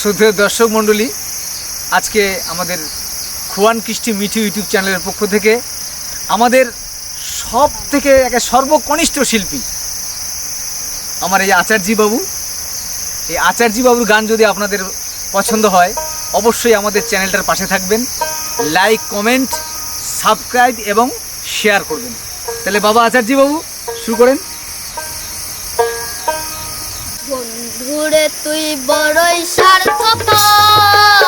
শ্রদ্ধেয় দর্শক মণ্ডলী, আজকে আমাদের খুয়ান কৃষ্টি মিঠু ইউটিউব চ্যানেলের পক্ষ থেকে আমাদের সব থেকে একে সর্বকনিষ্ঠ শিল্পী, আমার এই আচার্যি বাবু এই আচার্যি বাবুর গান যদি আপনাদের পছন্দ হয়, অবশ্যই আমাদের চ্যানেলটার পাশে থাকবেন। লাইক, কমেন্ট, সাবস্ক্রাইব এবং শেয়ার করবেন। তাহলে বাবা আচার্যি বাবু শুরু করেন। বন্ধুরে তুই বড়ই স্বার্থপর